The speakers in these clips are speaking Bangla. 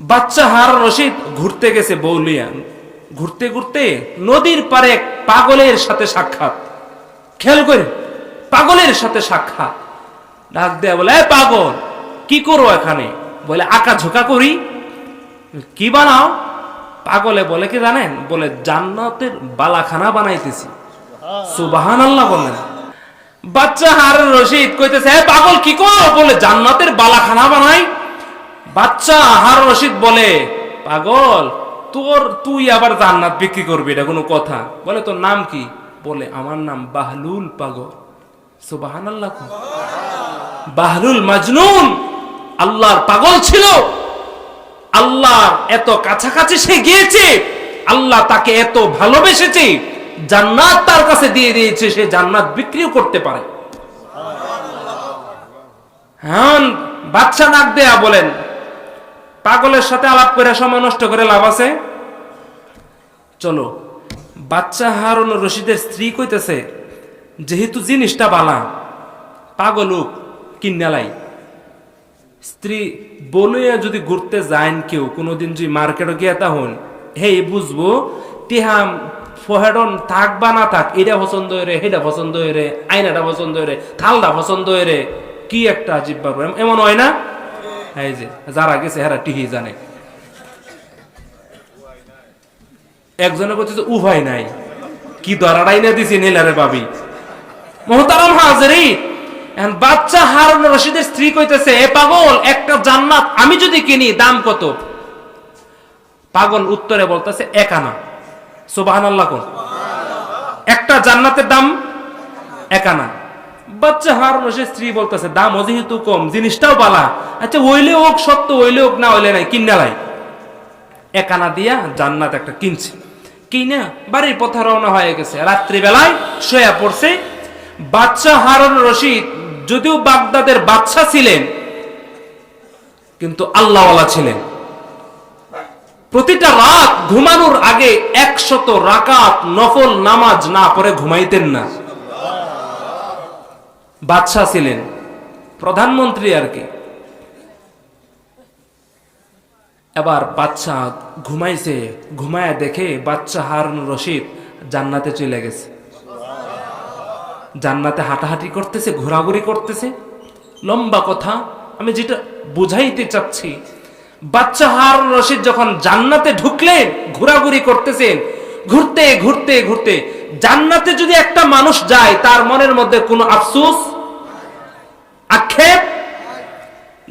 বাচ্চা হার রশিদ ঘুরতে গেছে বৌলিয়া ঘুরতে ঘুরতে নদীর পারে এক পাগলের সাথে সাক্ষাৎ। খেয়াল করে পাগলের সাথে সাক্ষাৎ। ডাক দেয়া বলে পাগল কি করো এখানে? বলে আঁকা ঝোঁকা করি। কি বানাও? পাগলে বলে কি জানেন? বলে জান্নাতের বালাখানা বানাইতেছি। সুবাহান আল্লাহ বলেন বাচ্চা হার রশিদ কইতেছে "এ পাগল কি করো? বলে জান্নাতের বালাখানা বানাই। বাচ্চা হার রশিদ বলে, পাগল, তোর তুই আবার জান্নাত বিক্রি করবি, এটা কোনো কথা। বলে, তোর নাম কি? বলে, আমার নাম বাহলুল পাগল। সুবাহান আল্লাহ বাহলুল মাজনুন, আল্লাহর পাগল ছিল। আল্লাহ এত কাছাকাছি সে গিয়েছে, আল্লাহ তাকে এত ভালোবেসেছে, জান্নাত তার কাছে দিয়ে দিয়েছে, সে জান্নাত বিক্রিও করতে পারে। হ্যাঁ বাচ্চা নাক দেয়া বলেন পাগলের সাথে আলাপ করে সময় নষ্ট করে লাভ আছে? চলো, বাচ্চা হারুন রশিদের স্ত্রী কইতেছে, যেহেতু জিনিসটা বালা পাগলুক কিন্নালাই স্ত্রী বলে যদি ঘুরতে যান কেউ, কোনোদিন যদি মার্কেটে গিয়ে তা হন হে বুঝব, টিহাম ফহেডন থাক বা না থাক, এটা পছন্দ হয়ে রে হেটা পছন্দ হয়ে রে আয়নাটা পছন্দ হয়ে রে থালটা পছন্দ হয়ে রে কি একটা আজীব এমন হয় না? এই যে, যারা গেছে, হেরা টিহি জানে। একজনে বলছে যে উভয় নাই, কি দরাড়াই না দিছি নীলারে পাবি মোহতারাম হাজারি, এখন বাচ্চা হারুন রশিদের স্ত্রী কইতেছে, এ পাগল, একটা জান্নাত আমি যদি কিনি, দাম কত? পাগল উত্তরে বলতেছে, এক আনা সুবাহান আল্লাহ কোন। একটা জান্নাতের দাম এক আনা বাচ্চা হারুন রশিদের স্ত্রী বলতেছে, দাম যেহেতু কম, জিনিসটাও বালা। আচ্ছা ওইলে হোক, সত্য ওইলে হোক, না হইলে নাই, কিনা লাই? এক আনা দিয়া জান্নাত একটা কিনছে। কিনা বাড়ির পথে রওনা হয়ে গেছে। রাত্রিবেলায় শোয়া পড়ছে। বাচ্চা হারুন রশিদ, যদিও বাগদাদের বাচ্চা ছিলেন, কিন্তু আল্লাহওয়ালা ছিলেন। প্রতিটা রাত ঘুমানোর আগে একশত রাকাত নফল নামাজ না পড়ে ঘুমাইতেন না। বাদশাহ ছিলেন, প্রধানমন্ত্রী আর কি। এবার বাচ্চা ঘুমাইছে, ঘুমায় দেখে বাচ্চা হারুন রশিদ জান্নাতে চলে গেছে। জান্নাতে হাঁটাহাঁটি করতেছে, ঘোরাঘুরি করতেছে। লম্বা কথা, আমি যেটা বুঝাইতে চাচ্ছি বাচ্চা হারুন রশিদ যখন জান্নাতে ঢুকলেন, ঘোরাঘুরি করতেছেন, ঘুরতে ঘুরতে ঘুরতে জান্নাতে যদি একটা মানুষ যায়, তার মনের মধ্যে কোনো আফসোস, আক্ষেপ?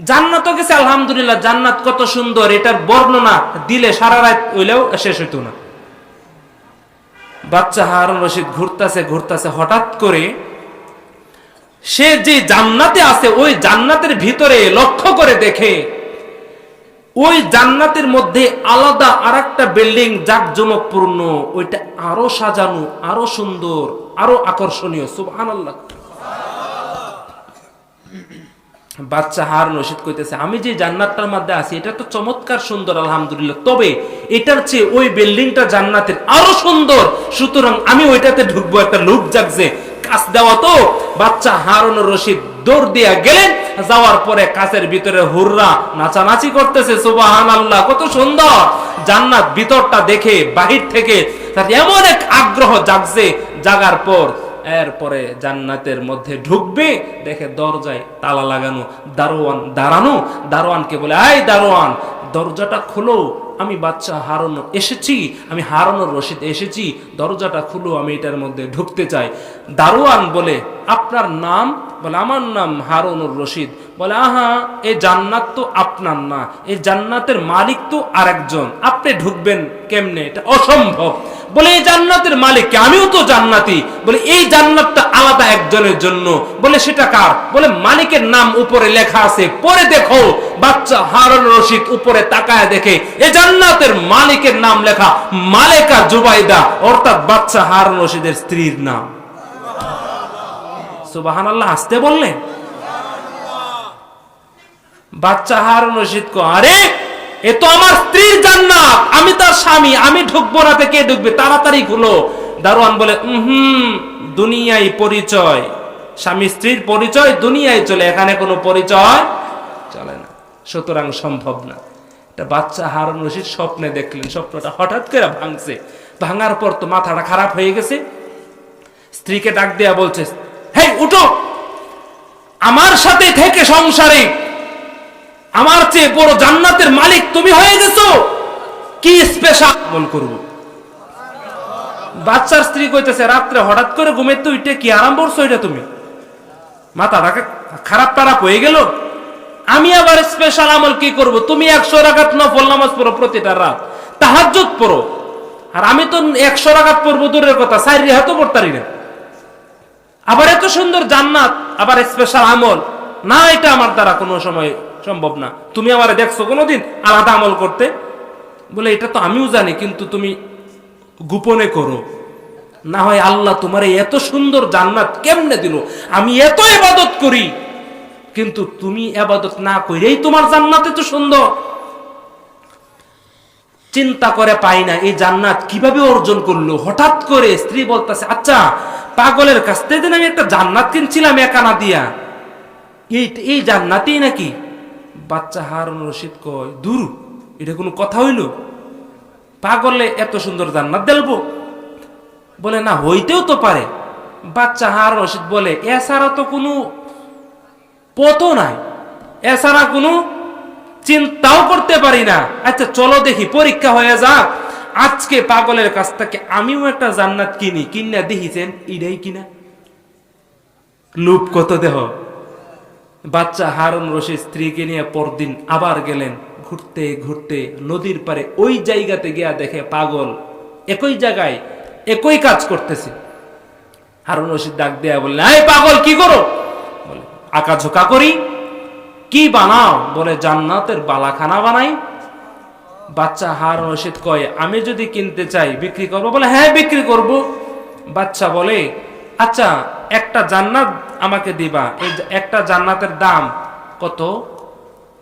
জান্নাতও গেছে, আলহামদুলিল্লাহ, জান্নাত কত সুন্দর, এটার বর্ণনা দিলে সারা রাত হইলেও শেষ হইতো না। বাচ্চা হারুন রশিদ ঘুরতাছে, ঘুরতেছে, হঠাৎ করে সে যে জান্নাতে আছে, ওই জান্নাতের ভিতরে লক্ষ্য করে দেখে ওই জান্নাতের মধ্যে আলাদা আর একটা বিল্ডিং জাকজমকপূর্ণ, ওইটা আরও সাজানো, আরও সুন্দর, আরও আকর্ষণীয়। সুবহানাল্লাহ। বাচ্চা হার নসিদ কইতেছে, আমি যে জান্নাতটার মধ্যে আছি, এটা তো চমৎকার সুন্দর, আলহামদুলিল্লাহ। তবে এটার চেয়ে ওই বিল্ডিংটা জান্নাতের আরও সুন্দর। সুতরাং আমি ওইটাতে ঢুকবো, একটা লোক জাগছে। কাজ দেওয়া তো বাচ্চা হারুন রশিদ দৌড় দিয়া গেলেন, যাওয়ার পরে কাছের ভিতরে হুররা নাচানাচি করতেছে সুবাহান আল্লাহ কত সুন্দর। জান্নাত ভিতরটা দেখে, বাহির থেকে তার এমন এক আগ্রহ জাগছে, জাগার পর এরপরে জান্নাতের মধ্যে ঢুকবে, দেখে দরজায় তালা লাগানো, দারোয়ান দাঁড়ানো, দারোয়ানকে বলে, আয় দারোয়ান, দরজাটা খুলো। আমি বাচ্চা হারানো, এসেছি, আমি হারানোর রশিদ, এসেছি, দরজাটা খুলো, আমি এটার মধ্যে ঢুকতে চাই। দারোয়ান বলে, আপনার নাম? বলে, আমার নাম হারুনুর রশিদ। বলে, আহা এই জান্নাত তো আপনার না এই জান্নাতের মালিক তো আরেকজন, আপনি ঢুকবেন কেমনে? এটা অসম্ভব। বলে এই জান্নাতের মালিক আমিও তো জান্নাতি। বলে, এই জান্নাতটা আলাদা একজনের জন্য। বলে, সেটা কার? বলে, মালিকের নাম উপরে লেখা আছে পরে দেখো। বাচ্চা হারুন রশিদ উপরে তাকায় দেখে এই জান্নাতের মালিকের নাম লেখা মালেকা জুবাইদা। অর্থাৎ বাচ্চা হারুন রশিদের স্ত্রীর নাম। সুবাহান আল্লাহ আসতে বললেন? বাচ্চা হারুন রশিদ কো, আরে, এ তো আমার স্ত্রীর জান্নাত, আমি তার স্বামী, আমি ঢুকবো না কে ঢুকবে? তাড়াতাড়ি খুলো। দারোয়ান বলে হুম দুনিয়ায় পরিচয়। স্বামী স্ত্রীর পরিচয় দুনিয়ায় চলে, এখানে কোনো পরিচয় চলে না। সুতরাং সম্ভব না। একটা বাচ্চা হারুন রশিদ স্বপ্নে দেখলেন, স্বপ্নটা হঠাৎ করে ভাঙছে। ভাঙার পর তো মাথাটা খারাপ হয়ে গেছে। স্ত্রীকে ডাক দেয়া বলছে, হেই, উঠো! আমার সাথে থেকে সংসারে আমার চেয়ে বড় জান্নাতের মালিক তুমি হয়ে গেছো। কি স্পেশাল আমল করব বাচ্চার স্ত্রী কইতেছে রাত্রে হঠাৎ করে ঘুমের তো উঠে কি আরাম করছ এটা তুমি? মাথাটাকে খারাপ টারাপ হয়ে গেল। আমি আবার স্পেশাল আমল কি করব? তুমি একশো রাখাত নফল নামাজ পড়ো প্রতিটা রাত। তাহাজ্জুদ পড়ো। আর আমি তো একশো রাখাত পড়ব দূরের কথা চার রেহাতও পড়তারি না। আবার এত সুন্দর জান্নাত আবার স্পেশাল আমল। না এটা আমার দ্বারা কোনো সময় সম্ভব না। তুমি আমার দেখছ কোনোদিন আলাদা আমল করতে? বলে, এটা তো আমিও জানি, কিন্তু তুমি গোপনে করো। না হয় আল্লাহ তোমার এত সুন্দর জান্নাত কেমনে দিল? আমি এত এবাদত করি, কিন্তু তুমি এবাদত না করেই তোমার জান্নাতে তো সুন্দর। চিন্তা করে পাই না, এই জান্নাত কীভাবে অর্জন করল? হঠাৎ করে স্ত্রী বলতেছে আচ্ছা পাগলের কাছ থেকে আমি একটা জান্নাত কিনছিলাম একানা দিয়া। এই এই জান্নাতেই নাকি বাচ্চা হারুন রশিদ কয়, দূর, এটা কোনো কথা হইল? পাগলে এত সুন্দর জান্নাত দেলবো? বলে, না, হইতেও তো পারে। বাচ্চা হারুন রশিদ বলে, এছাড়া তো কোনো পথও নাই। এছাড়া কোনো চিন্তাও করতে পারি না। আচ্ছা চলো দেখি, পরীক্ষা হয়ে যাক। আজকে পাগলের কাছ থেকে আমিও একটা জান্নাত কিনি। কিনা দেখিছেন, এটাই কিনা? লুপ কত দেহ? বাচ্চা হারুন রশিদ স্ত্রীকে নিয়ে পরদিন আবার গেলেন। ঘুরতে ঘুরতে নদীর পারে ওই জায়গাতে গিয়া দেখে পাগল। একই জায়গায় একই কাজ করতেছে। হারুন রশিদ ডাক দেয়া বললেন এই পাগল, কি করো? বলে, আঁকা ঝোঁকা করি। কি বানাও? বলে, জান্নাতের বালাখানা বানাই। বাচ্চা হার রশিদ কয়, আমি যদি কিনতে চাই বিক্রি করব? বলে হ্যাঁ বিক্রি করব। বাচ্চা বলে আচ্ছা একটা জান্নাত আমাকে দিবা। এই একটা জান্নাতের দাম কত?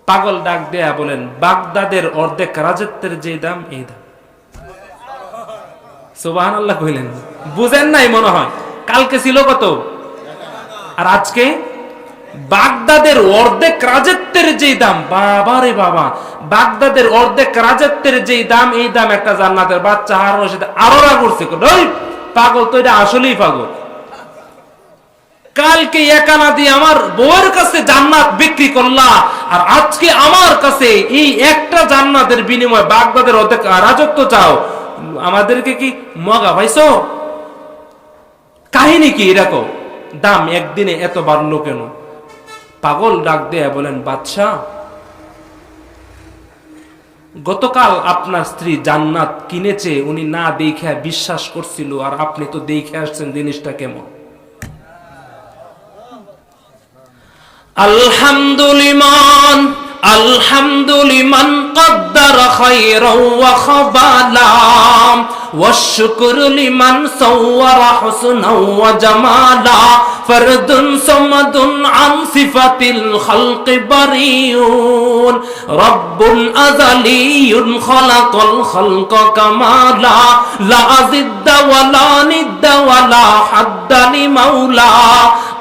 পাগল ডাক দেয়া বলেন, বাগদাদের অর্ধেক, রাজত্বের যে দাম, এই দাম। সুবাহ আল্লাহ কইলেন। বুঝেন নাই মনে হয়। কালকে ছিল কত? আর আজকে? বাগদাদের অর্ধেক, রাজত্বের যে দাম। বাবা রে বাবা। বাগদাদের অর্ধেক, রাজত্বের যে দাম, এই দাম একটা জান্নাতের বাচ্চা হারানোর সাথে আরও রাগ করছে পাগল তো এটা আসলেই পাগল। কালকে একানা দিয়ে আমার বউয়ের কাছে জান্নাত বিক্রি করলা, আর আজকে আমার কাছে এই একটা জান্নাতের বিনিময়ে বাগদাদের অর্ধেক রাজত্ব চাও। আমাদেরকে কি মগা ভাইছো কাহিনী কি এরকম দাম একদিনে এত বাড়লো কেন? পাগল ডাক দেয়া বলেন, বাদশাহ, গতকাল আপনার স্ত্রী জান্নাত কিনেছে, উনি না দেখে বিশ্বাস করছিল, আর আপনি তো দেখে আসছেন জিনিসটা কেমন? আলহামদুলিমান আলহামদুলিমান قدر خيرا وخبالا والشكر لمن صور حسنا وجمالا. فرد صمد عن صفة الخلق بريون. رب أزلي خلق الخلق كمالا. لا ضد ولا ند ولا حد لمولا.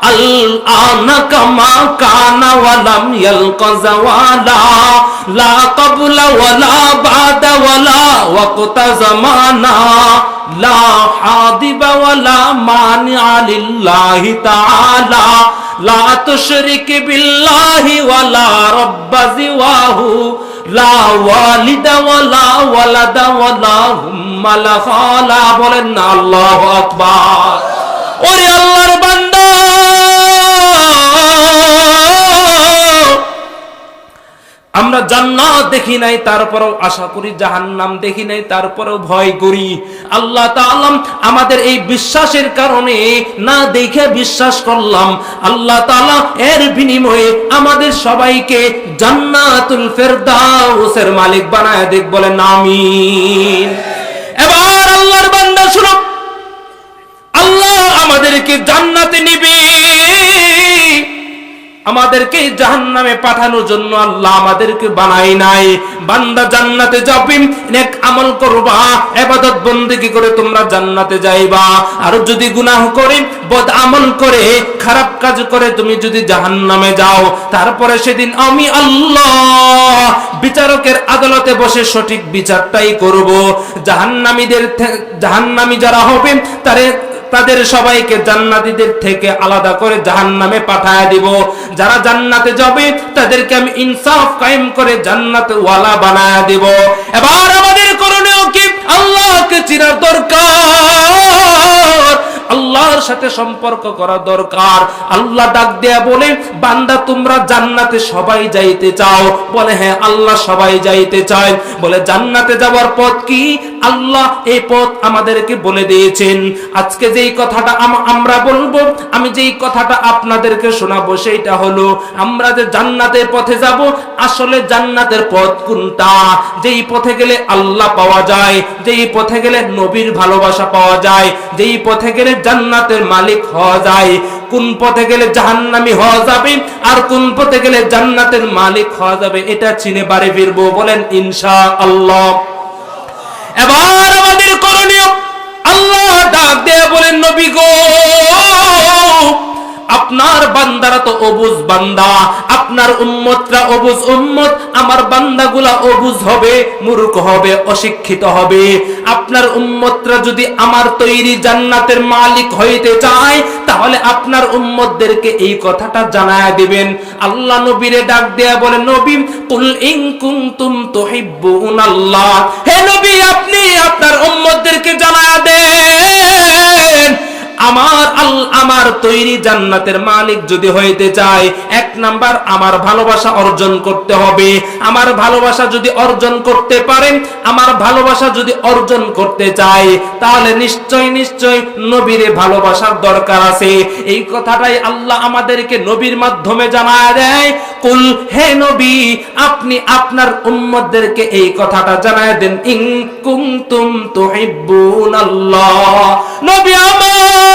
الآن كما كان ولم يلق زوالا. لا قبل ولا بعد ولا وقت زمانا لا حاضب ولا مانع لله تعالى لا تشرك بالله ولا رب زواه لا والد ولا ولد ولا هم لا خالا বলেন না আল্লাহ আকবার ওরে আল্লাহর বান্দা আমরা জান্নাত দেখি নাই, তারপরেও আশা করি জাহান্নাম দেখি নাই, তারপরেও ভয় করি। আল্লাহ তাআলা আমাদের এই বিশ্বাসের কারণে না দেখে বিশ্বাস করলাম। আল্লাহ তাআলা এর বিনিময়ে আমাদের সবাইকে জান্নাতুল ফেরদাউসের মালিক বানায় দেখ বলে আমিন। এবার আল্লাহর বান্দা শুনো আল্লাহ আমাদেরকে জান্নাতে নিবে। আমাদেরকে জাহান্নামে পাঠানোর জন্য আল্লাহ আমাদেরকে বানাই নাই। বান্দা জান্নাতে যাবি, নেক আমল করবা ইবাদত বন্দেগী করে তোমরা জান্নাতে যাইবা। আর যদি গুনাহ করে, বদ আমল করে, খারাপ কাজ করে তুমি যদি জাহান্নামে যাও, তারপরে সেদিন আমি আল্লাহ বিচারকের আদালতে বসে সঠিক বিচারটাই করব। জাহান্নামীদের জাহান্নামী যারা হবে, তারে তাদের সবাইকে জান্নাতীদের থেকে আলাদা করে জাহান্নামে পাঠায় দিব। যারা জান্নাতে যাবে, তাদেরকে আমি ইনসাফ কায়েম করে জান্নাতে ওয়ালা বানায় দিব। এবার আমাদের করণীয় কি? আল্লাহকে চিনার দরকার। আল্লাহর সাথে সম্পর্ক করা দরকার। আল্লাহ ডাক দেয়া বলে, বান্দা তোমরা জান্নাতে সবাই যাইতে চাও। বলে হ্যাঁ আল্লাহ সবাই যাইতে চায়। বলে, জান্নাতে যাওয়ার পথ কি? আল্লাহ এই পথ আমাদেরকে বলে দিয়েছেন। আজকে যেই কথাটা আমরা বলব, আমি যেই কথাটা আপনাদেরকে শোনাবো সেইটা হলো, আমরা যে জান্নাতের পথে যাব, আসলে জান্নাতের পথ কোনটা? যেই পথে গেলে আল্লাহ পাওয়া যায়, যেই পথে গেলে নবীর ভালোবাসা পাওয়া যায়, যেই পথে গেলে জান্নাতের মালিক হওয়া যায়, কোন পথে গেলে জাহান্নামি হওয়া যাবে আর কোন পথে গেলে জান্নাতের মালিক হওয়া যাবে, এটা চিনে বাড়ি ফিরবো, বলেন ইনশা আল্লাহ এবার আমাদের করণীয় আল্লাহ ডাক দেয়া বলেন নবী গো আপনার বান্দারা তো অবুজ বান্দা, আপনার উম্মতরা অবুজ উম্মত, আমার বান্দাগুলা অবুজ হবে, মূর্খ হবে, অশিক্ষিত হবে। আপনার উম্মতরা যদি আমার তৈরি জান্নাতের মালিক হইতে চায়, তাহলে আপনার উম্মতদেরকে এই কথাটা জানায় দিবেন। আল্লাহ নবীরে ডাক দেয়া বলে, নবী, কুল ইন কুনতুম তুহিব্বুনাল্লাহ হে নবী, আপনি আপনার উম্মতদেরকে জানায় দেন। আমার আল, আমার তৈরি জান্নাতের মালিক যদি হইতে চায়, এক নাম্বার আমার ভালোবাসা অর্জন করতে হবে। আমার ভালোবাসা যদি অর্জন করতে পারেন আমার ভালোবাসা যদি অর্জন করতে চায়, তাহলে নিশ্চয় নিশ্চয় নবীরে ভালোবাসার দরকার আছে। এই কথাটাই আল্লাহ আমাদেরকে নবীর মাধ্যমে জানায় দেয়। কুল, হে নবী, আপনি আপনার উম্মতদেরকে এই কথাটা জানায় দেন। ইন কুনতুম তুহিব্বুনাল্লাহ। নবী আমার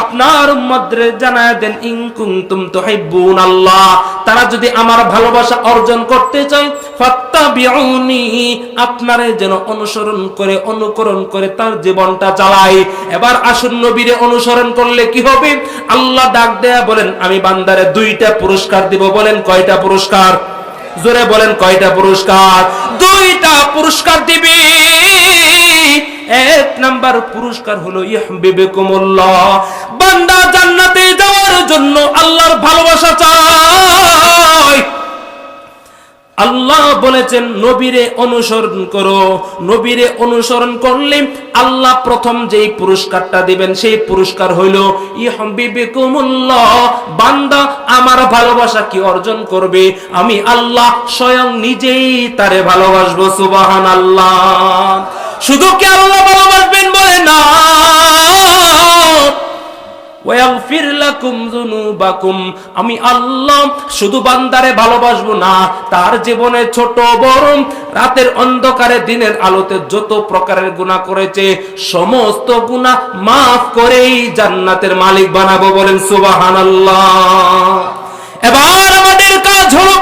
আপনার উম্মতদের জানায় দেন, ইন কুনতুম তুহিব্বুনাল্লাহ। তারা যদি আমার ভালোবাসা অর্জন করতে চায় আপনারে যেন অনুসরণ করে, অনুকরণ করে তার জীবনটা চালায় এবার আসুন নবীরে অনুসরণ করলে কি হবে? আল্লাহ ডাক দেয়া বলেন, আমি বান্দারে দুইটা পুরস্কার দিব। বলেন, কয়টা পুরস্কার? জোরে বলেন, কয়টা পুরস্কার? দুইটা পুরস্কার দিবি। এক নাম্বার পুরস্কার হলো, ইহবিবিকুমুল্লাহ। বান্দা জান্নাতে যাওয়ার জন্য আল্লাহর ভালোবাসা চায় আল্লাহ বলেছেন, নবীরে অনুসরণ করো। নবীরে অনুসরণ করলে আল্লাহ প্রথম যেই পুরস্কারটা দিবেন, সেই পুরস্কার হইল বান্দা, আমার ভালোবাসা কি অর্জন করবে? আমি আল্লাহ স্বয়ং নিজেই তারে ভালোবাসবো সুবাহান আল্লাহ শুধু কি আল্লাহ ভালোবাসবেন বলে না? আমি আল্লাহ শুধু বান্দারে ভালোবাসবো না, তার জীবনে ছোট রাতের অন্ধকারে দিনের আলোতে যত প্রকারের গুনাহ করেছে, সমস্ত গুনাহ মাফ করেই জান্নাতের মালিক বানাবো বলেন সুবহানাল্লাহ। এবার আমাদের কাজ হলো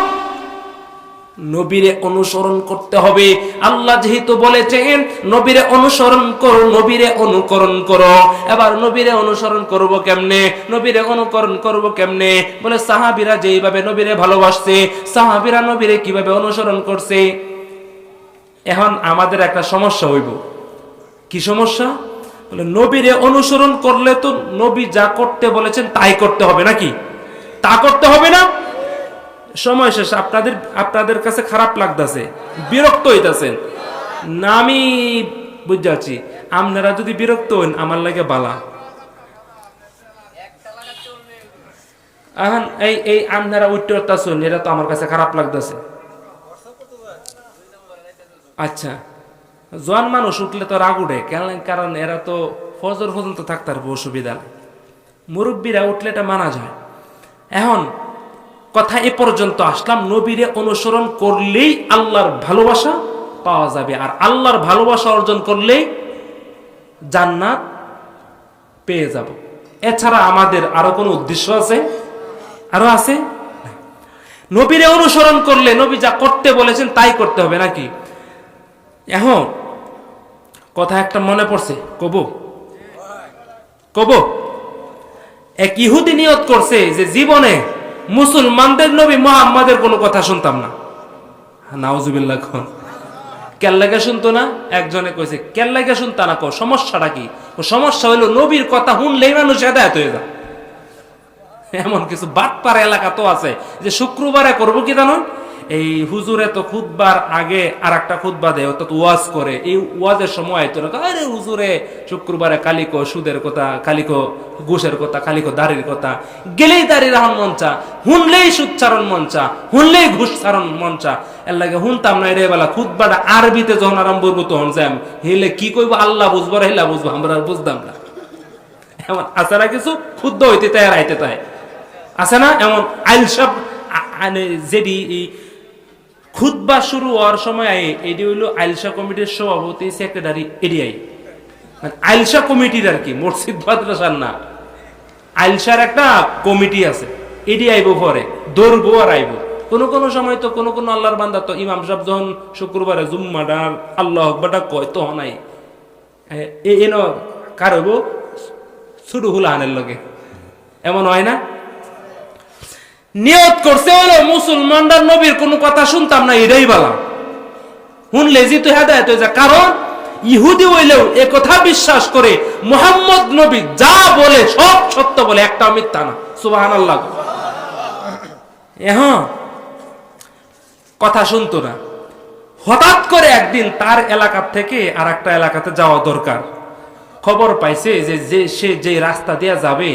নবীরে অনুসরণ করতে হবে। আল্লাহ যেহেতু বলেছেন, নবীরে অনুসরণ করো, নবীরে অনুকরণ করো। এবার নবীরে অনুসরণ করব কেমনে? নবীরে অনুকরণ করব কেমনে? বলে সাহাবীরা যেইভাবে নবীরে ভালোবাসছে, সাহাবীরা নবীরে কীভাবে অনুসরণ করছে? এখন আমাদের একটা সমস্যা হইব। কি সমস্যা? বলে নবীরে অনুসরণ করলে তো নবী যা করতে বলেছেন তাই করতে হবে নাকি? তা করতে হবে না? সময় শেষ আপনাদের আপনাদের কাছে খারাপ লাগতেছে, বিরক্ত হইতাছেন। না, আমি বুঝতে পারছি। আপনারা যদি বিরক্ত হন, আমার লাগে বালা। এখন এই এই আপনারা এটা তো আমার কাছে খারাপ লাগতেছে। আচ্ছা জোয়ান মানুষ উঠলে তো রাগ উঠে কারণ এরা তো ফজর পর্যন্ত থাকতে অসুবিধা। মুরব্বীরা উঠলে এটা মানা যায়। এখন কথা এ পর্যন্ত আসলাম। নবীরে অনুসরণ করলেই আল্লাহর ভালোবাসা পাওয়া যাবে। আর আল্লাহর ভালোবাসা অর্জন করলেই জান্নাত পেয়ে যাব। এছাড়া আমাদের আরও কোনো উদ্দেশ্য আছে? আরও আছে? নবীরে অনুসরণ করলে নবী যা করতে বলেছেন তাই করতে হবে নাকি? এখন কথা একটা মনে পড়ছে। কব? কব? এক ইহুদি নিয়ত করছে যে জীবনে মুসলমানদের নবী মোহাম্মদের কোনো কথা শুনতাম না। নাওজুবিল্লা খন। কেল্লাকে শুনতো না? একজনে কইছে কেল্লাকে শুনতা না কো সমস্যাটা কি? ও সমস্যা হলো নবীর কথা শুনলেই মানুষ হেদায়ত হয়ে যায়। এমন কিছু বাটপাড়া এলাকা তো আছে যে শুক্রবারে করব কি জানুন এই হুজুরে তো খুদবার আগে আর একটা খুদবা দেয়, অর্থাৎ ওয়াজ করে। এই ওয়াজের সময় তো আরে হুজুরে, শুক্রবারে কালিকো সুদের কথা, কালিকো ঘুষের কথা, কালিকো দাড়ির কথা। গেলেই দাড়ি রাহন মঞ্চা, হুনলেই সুদ চারণ মঞ্চা, হুনলেই ঘুষ চারণ মঞ্চা। এর লাগে হুনতাম না রে বেলা খুদবাটা আরবিতে যখন আরম্ভ করব তখন যাই হেলে কি কইবো, আল্লাহ বুঝব হেলা বুঝব, আমরা বুঝতাম না। এমন আছে কিছু? ক্ষুদ্র হইতে তাই আইতে তাই। আছে না? এমন আইলসব যেটি খুদ্া শুরু হওয়ার সময় এটি হইল আইলসা কমিটির সভাপতি, সেক্রেটারি, এডিআই। মানে আইলসা কমিটির আর কি, মসজিদ মাদ্রাসার না। আইলসার একটা কমিটি আছে, এডি আইব পরে, দৌড়বো আর আইব। কোন কোন সময় তো কোন কোন আল্লাহর বান্দা তো ইমাম সাহেব যখন শুক্রবারে জুম্মাডার আল্লাহ আকবারটা কয় তো নাই এন কার হইব? ছোট হুলাহানের লগে। এমন হয় না? নিয়ত করছে হলো, মুসলমানরা নবীর কোনো কথা শুনতাম না, এটাই বলা শুনলে যেহেতু হেদায়ত হয়ে যায় কারণ, ইহুদি হইলেও এ কথা বিশ্বাস করে মোহাম্মদ নবী যা বলে, সব সত্য বলে একটা মিথ্যা না। সুবাহান আল্লাহ এখন, কথা শুনতো না। হঠাৎ করে একদিন তার এলাকা থেকে আর একটা এলাকাতে যাওয়া দরকার। খবর পাইছে যে যে, সে যে রাস্তা দিয়ে যাবে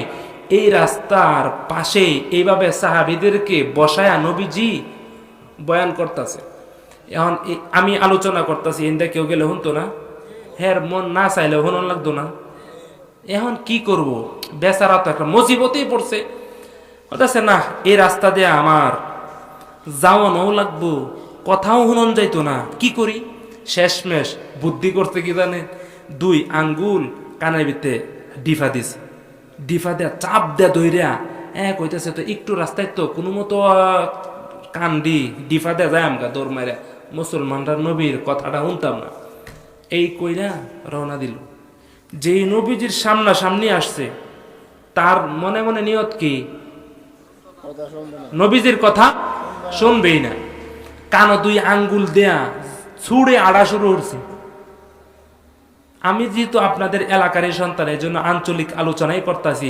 এই রাস্তার পাশে এইভাবে সাহাবিদেরকে বসায়া নবীজি বয়ান করতেছে। এখন আমি আলোচনা করতেছি ইন্দা কেউ গেলে শুনতো না। হ্যাঁ মন না চাইলে শুনন লাগতো না। এখন কি করব? বেচারা তো একটা মসিবতেই পড়ছে। বলতেছে, না, এই রাস্তা দিয়ে আমার যাওয়ানও লাগবো, কথাও শুনন যাইতো না। কি করি? শেষমেশ বুদ্ধি করতে কি জানে? দুই আঙ্গুল কানের ভিতরে ডিফা দিছে। ডিফা দেয়া, চাপ দেয়া দইরা এ, কইতেছে তো, একটু রাস্তায় তো, কোনো মতো কান্দি, ডিফা দেয়া যায় আমগা দৌড় মারা মুসলমানরা নবীর কথাটা শুনতাম না। এই কইরা রওনা দিল। যেই নবীজির সামনা সামনে আসছে, তার মনে মনে নিয়ত কি? নবীজির কথা শুনবেই না। কানো দুই আঙ্গুল দেয়া ছুড়ে আড়া শুরু করছে। আমি যেহেতু আপনাদের এলাকার সন্তান, এই জন্য আঞ্চলিক আলোচনাই করতেছি।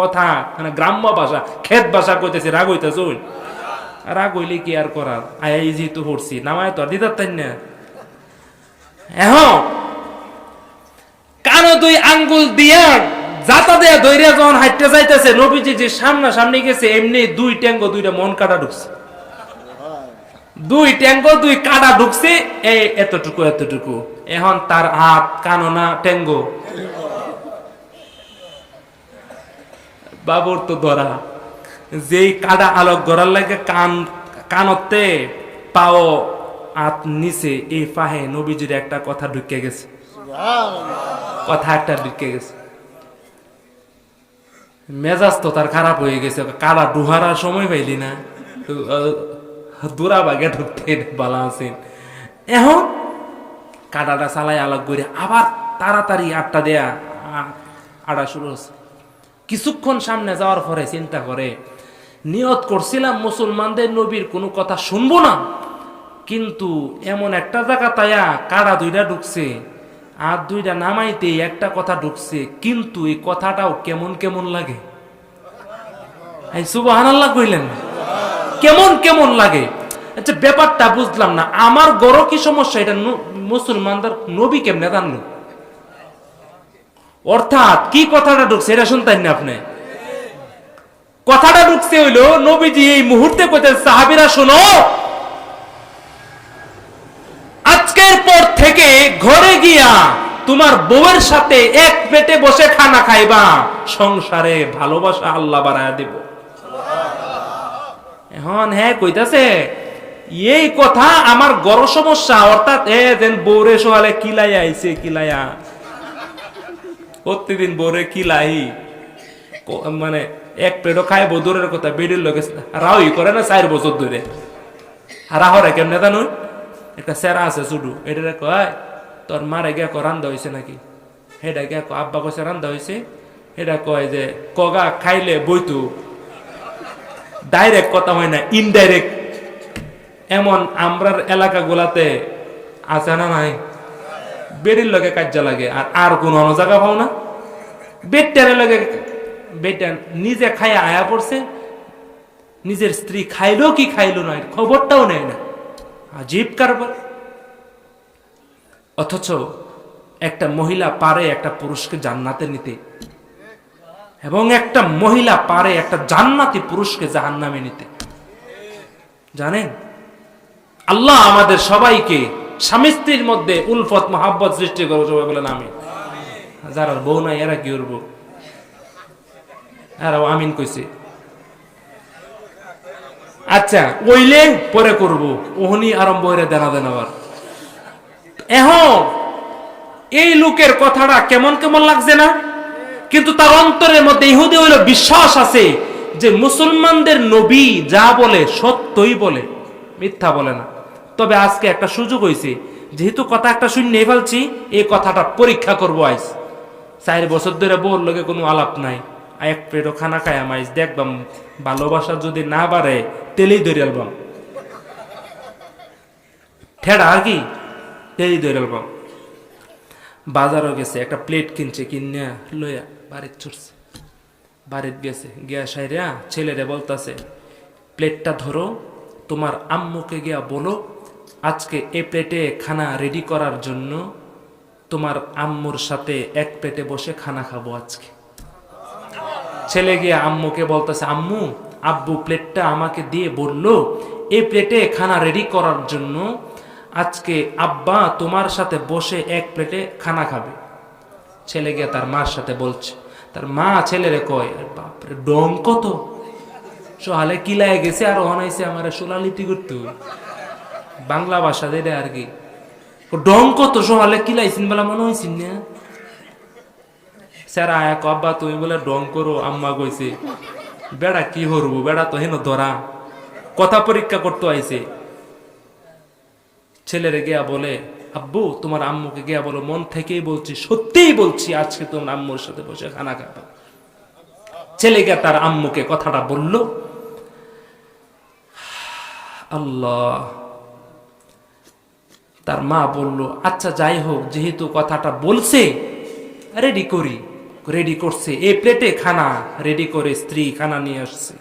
কথা মানে গ্রাম্য ভাষা ক্ষেত ভাষা কইতেছি, রাগ হইতেছ রাগ হইলে কি আর করার? আই যেহেতু পড়ছি, নামায় তো আর দিদার তাই না? এখন, কানো দুই আঙ্গুল দিয়া যাতা দেয়া দৈরিয়া যখন হাইটে যাইতেছে, নবীজি যে সামনা সামনে গেছে, এমনি দুই ট্যাঙ্গ দুইটা মন কাটা ঢুকছে। দুই ট্যাঙ্গো, দুই কাটা ঢুকছে, এই এতটুকু এতটুকু। এখন তার হাত কাননা ট্যাঙ্গ। বাবুর তো ধরা। যেই কাটা আলোক গড়ার লাগে, কান, কানতে পাও হাত নিচে, এই পাহে নবীজির একটা কথা ঢুকে গেছে। কথা একটা ঢুকে গেছে। মেজাজ তো তার খারাপ হয়ে গেছে কারা ডুহারার সময় পাইলি না। দূরা বাগে বালা এখন চালাই আলাগ করে আবার তাড়াতাড়ি আটটা দেয়া। শুরু কিছুক্ষণ সামনে যাওয়ার পরে চিন্তা করে, নিয়ত করছিলাম মুসলমানদের নবীর কোনো কথা শুনব না, কিন্তু এমন একটা জায়গা তাইয়া কাড়া দুইটা ঢুকছে, আর দুইটা নামাইতে একটা কথা ঢুকছে, কিন্তু এই কথাটাও কেমন কেমন লাগে? এই সুবাহান আল্লাহ কইলেন না। কেমন কেমন লাগে? আচ্ছা ব্যাপারটা বুঝলাম না। আমার গড় কি সমস্যা? এটা মুসলমানদের নবী কেমনে জানলো? অর্থাৎ কি কথাটা ঢুকছে? এটা শুনতেন না আপনি। কথাটা ঢুকছে হইল, নবীজি এই মুহূর্তে কইতেন, সাহাবিরা, শোনো। আজকের পর থেকে ঘরে গিয়া তোমার বউয়ের সাথে এক পেটে বসে খানা খাইবা। সংসারে ভালোবাসা আল্লাহ বাড়ায় দিব। এখন হ্যাঁ কইতাছে, এই কথা আমার গড় সমস্যা, অর্থাৎ এ যেন বৌরে সোহালে কিলাইয়া আইছে কিলাইয়া প্রতিদিন বৌরে কিলাই। ক- মানে এক পেটও খায় বদুরের কথা, বেডির লোকে রাওই করে না চার বছর ধরে। রাহরে কেমনে জানুন একটা সেরা আছে শুধু এটা কয়, তোর মারে গিয়া ক রান্দা হয়েছে নাকি? সেটা গিয়া ক আব্বা কইছে, রান্দা হয়েছে এটা কয় যে, কগা খাইলে বইতু। ডাইরেক্ট কথা হয় না ইনডাইরেক্ট এমন আমরার এলাকাগুলাতে আছে না নাই? বেড়ির লগে কাজ্যা লাগে, আর আর কোন অন্য জায়গা পাও না? বেটারে লগে বেটা নিজে খায়া আয়া পড়ছে, নিজের স্ত্রী খাইলো কি খাইলো না খবরটাও নেয় না। আজীব কারবার। অথচ একটা মহিলা পারে একটা পুরুষকে জান্নাতে নিতে। এবং একটা মহিলা পারে একটা জান্নাতি পুরুষকে জাহান্নামে নিতে। জানেন? আল্লাহ আমাদের সবাইকে স্বামী স্ত্রীর মধ্যে উলফত, মহাব্বত সৃষ্টি করো সবাই বলেন আমি যারা বউ নাই, এরা কি করব এরাও আমিন কইছে। আচ্ছা ওইলে পরে করব। ওহনি আরম্ভ হয়ে দেনা দেন আবার। এখন এই লোকের কথাটা কেমন কেমন লাগছে না? কিন্তু তার অন্তরের মধ্যে ইহুদি হইল বিশ্বাস আছে যে মুসলমানদের নবী যা বলে, সত্যই বলে, মিথ্যা বলে না। তবে আজকে একটা সুযোগ হয়েছে যেহেতু কথা একটা শূন্য ফেলছি এই কথাটা পরীক্ষা করব আইস। চার বছর ধরে বউর লগে কোনো আলাপ নাই। এক পেটও খানা খায় আমাইস দেখবাম, ভালোবাসা যদি না বাড়ে, তেলেই ধরে আলবাম। ঠেড়া আর কি? তেলেই ধরে আলবাম। বাজারও গেছে, একটা প্লেট কিনছে কিনিয়া লইয়া বাড়িতে ছুটছে। বাড়িতে গেছে, গিয়া সাইরা ছেলেরে বলতাছে প্লেটটা ধরো, তোমার আম্মুকে গিয়া বলো, আজকে এ প্লেটে খানা রেডি করার জন্য তোমার আম্মুর সাথে এক প্লেটে বসে খানা খাব আজকে। ছেলে গিয়ে আম্মুকে বলতেছে, আম্মু, আব্বু প্লেটটা আমাকে দিয়ে বলল এই প্লেটে খানা রেডি করার জন্য আজকে আব্বা তোমার সাথে বসে এক প্লেটে খানা খাবে। ছেলে গিয়ে তার মার সাথে বলছে, তার মা ছেলেরে কয়, "আরে বাপরে ডং কত? সহালে কিলায় গেছে আর অনাইছে আমার সোলালিতি করতে বাংলা ভাষা দেয় আর কি। ডং কত সহালে কিলাইছেন বলে মনে হয়েছিল না? স্যার, আয়া কব্বা তুমি বলে ডং করো, আম্মা কইছে, বেড়া কি হরবো, বেড়া তো হেন ধরা। কথা পরীক্ষা করতে আইছে। ছেলেরে গিয়া বলে, আব্বু, তোমার আম্মুকে গিয়া বলো, মন থেকেই বলছি, সত্যিই বলছি, আজকে তোমার আম্মুর সাথে বসে খানা খাবা। ছেলে গিয়া তার আম্মুকে কথাটা বলল, আল্লাহ। তার মা বলল আচ্ছা যাই হোক, যেহেতু কথাটা বলছে রেডি করি। রেডি করছে এই প্লেটে খানা রেডি করে স্ত্রী খানা নিয়ে আসছে,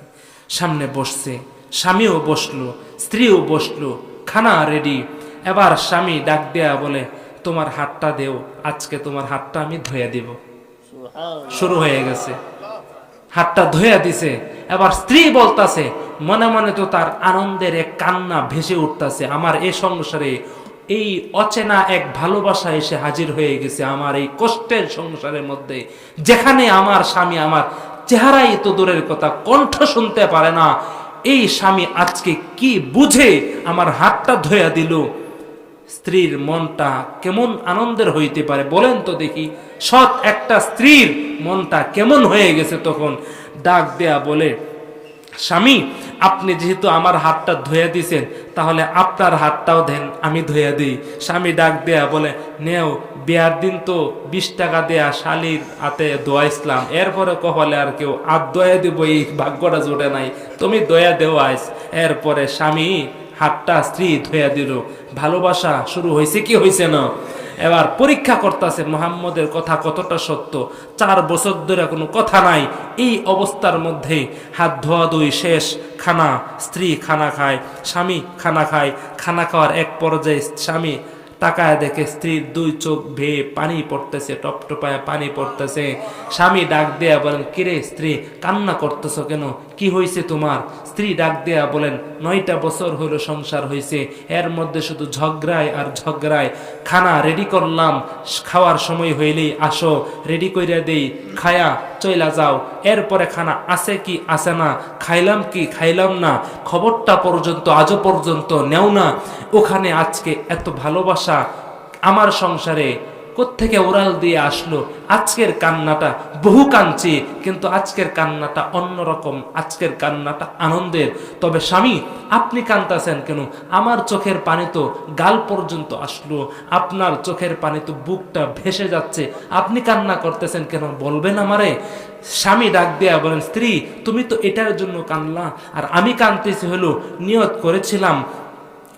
সামনে বসছে। স্বামীও বসল, স্ত্রীও বসল, খানা রেডি এবার স্বামী ডাক দেয়া বলে তোমার হাতটা দেও আজকে তোমার হাতটা আমি ধুয়ে দিব। শুরু হয়ে গেছে। হাতটা ধুয়ে দিছে। এবার স্ত্রী বলতাছে মনে মনে তো তার আনন্দের এক কান্না ভেসে উঠতাছে। আমার এই সংসারে এই অচেনা এক ভালোবাসা এসে হাজির হয়ে গেছে। আমার এই কষ্টের সংসারের মধ্যে যেখানে আমার স্বামী আমার চেহারাই তো দূরের কথা কণ্ঠ শুনতে পারে না। এই স্বামী আজকে কি বুঝে আমার হাতটা ধুয়ে দিল? স্ত্রীর মনটা কেমন আনন্দের হইতে পারে? বলেন তো দেখি, সৎ একটা স্ত্রীর মনটা কেমন হয়ে গেছে তখন? ডাক দেয়া বলে, স্বামী, আপনি যেহেতু আমার হাতটা ধুয়ে দিছেন, তাহলে আপনার হাতটাও দেন, আমি ধুয়ে দিই। স্বামী ডাক দেয়া বলে, নেও, বিয়ার দিন তো বিশ টাকা দেয়া শালির হাতে দোয়া ইসলাম এরপরে কহলে আর কেউ আর দয়া দিব, এই ভাগ্যটা জোটে নাই। তুমি দয়া দেও আইস এরপরে, স্বামী হাতটা স্ত্রী ধুয়া দিল। ভালোবাসা শুরু হয়েছে কি হয়েছে না? এবার পরীক্ষা করতেছে মোহাম্মদের কথা কতটা সত্য। চার বছর ধরে কোনো কথা নাই। এই অবস্থার মধ্যে হাত ধোয়া দুই শেষ। খানা, স্ত্রী খানা খায়, স্বামী খানা খায়। খানা খাওয়ার এক পর্যায়ে স্বামী তাকায় দেখে স্ত্রীর দুই চোখ ভেয়ে পানি পড়তেছে টপ টপায় পানি পড়তেছে। স্বামী ডাক দেয়া বলেন, কিরে স্ত্রী, কান্না করতেছ কেন? কি হয়েছে তোমার? স্ত্রী ডাক দেয়া বলেন, নয়টা বছর হলো সংসার হয়েছে এর মধ্যে শুধু ঝগড়ায় আর ঝগড়ায় খানা রেডি করলাম, খাওয়ার সময় হইলেই আসো রেডি কইরা দেই। খায়া, চইলা যাও। এরপরে খানা আছে কি আছে না? খাইলাম কি খাইলাম না? খবরটা পর্যন্ত, আজও পর্যন্ত নেও না। ওখানে আজকে এত ভালোবাসা আমার সংসারে কোত্থেকে ওরাল দিয়ে আসলো? আজকের কান্নাটা বহু কাঁদছি, কিন্তু আজকের কান্নাটা অন্যরকম, আজকের কান্নাটা আনন্দের। তবে স্বামী, আপনি কান্দাছেন কেন? আমার চোখের পানি তো গাল পর্যন্ত আসলো। আপনার চোখের পানি তো বুকটা ভেসে যাচ্ছে। আপনি কান্না করতেছেন কেন? বলবেন আমারে? স্বামী ডাক দেয়া বলেন, স্ত্রী, তুমি তো এটার জন্য কানলা আর আমি কানতেছি হলো, নিয়ত করেছিলাম।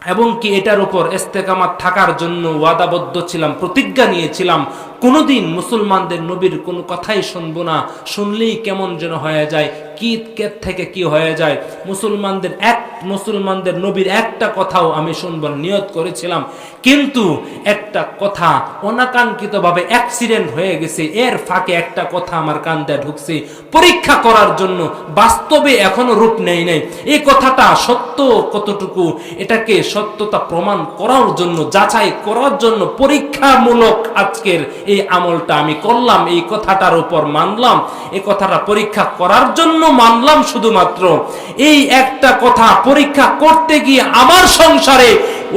এবং কি এটার উপর এস্তেকামাত থাকার জন্য ওয়াদাবদ্ধ ছিলাম প্রতিজ্ঞা নিয়েছিলাম কোনোদিন মুসলমানদের নবীর কোনো কথাই শুনব না। শুনলেই কেমন যেন হয়ে যায় কি কে থেকে কি হয়ে যায়। মুসলমানদের এক, মুসলমানদের নবীর একটা কথাও আমি শুনব নিয়ত করেছিলাম। কিন্তু একটা কথা অনাকাঙ্ক্ষিতভাবে অ্যাক্সিডেন্ট হয়ে গেছে, এর ফাঁকে একটা কথা আমার কান্দে ঢুকছে। পরীক্ষা করার জন্য বাস্তবে এখনও রূপ নেই নাই। এই কথাটা সত্য কতটুকু? এটাকে সত্যতা প্রমাণ করার জন্য, যাচাই করার জন্য পরীক্ষামূলক আজকের এই আমলটা আমি করলাম, এই কথাটার উপর মানলাম, এই কথাটা পরীক্ষা করার জন্য মানলাম শুধুমাত্র। এই একটা কথা পরীক্ষা করতে গিয়ে আমার সংসারে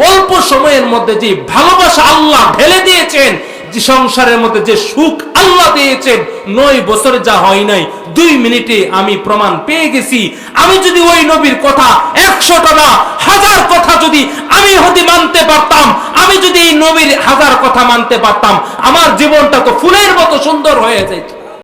অল্প সময়ের মধ্যে যে ভালোবাসা আল্লাহ ঢেলে দিয়েছেন যে সংসারের মধ্যে যে সুখ আল্লাহ দিয়েছেন, নয় বছর যা হয় নাই, দুই মিনিটে আমি প্রমাণ পেয়ে গেছি। আমি যদি ওই নবীর কথা একশোটা না, হাজার কথা যদি আমি হতে মানতে পারতাম, আমি যদি এই নবীর হাজার কথা মানতে পারতাম, আমার জীবনটা তো ফুলের মতো সুন্দর হয়ে যেত